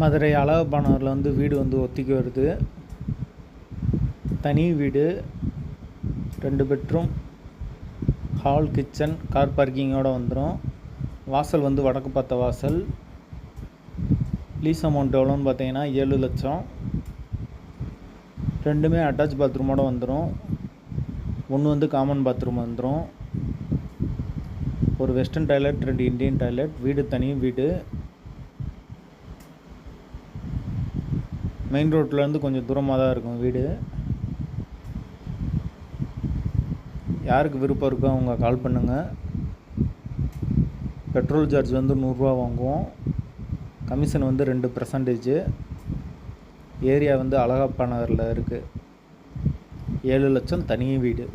மதுரை அழகப்பானூரில் வந்து வீடு வந்து ஒத்திக்கு வருது. தனி வீடு ரெண்டு பெட்ரூம் ஹால் கிச்சன் கார் பார்க்கிங்கோடு வந்துடும் வாசல் வந்து வடக்கு பார்த்த வாசல். லீஸ் அமௌண்ட் எவ்வளோன்னு பார்த்தீங்கன்னா ஏழு லட்சம். ரெண்டுமே அட்டாச் பாத்ரூமோடு வந்துடும் ஒன்று வந்து காமன் பாத்ரூம் வந்துடும் ஒரு வெஸ்டர்ன் டாய்லெட் ரெண்டு இந்தியன் டாய்லெட் வீடு தனி வீடு. மெயின் ரோட்லேருந்து கொஞ்சம் தூரமாக தான் இருக்கும் வீடு. யாருக்கு விருப்பம் இருக்கோ அவங்க கால் பண்ணுங்கள் பெட்ரோல் சார்ஜ் வந்து நூறுரூவா வாங்குவோம். கமிஷன் வந்து ரெண்டு பர்சன்டேஜு ஏரியா வந்து அழகப்பா நகரில் இருக்குது ஏழு லட்சம் தனி வீடு.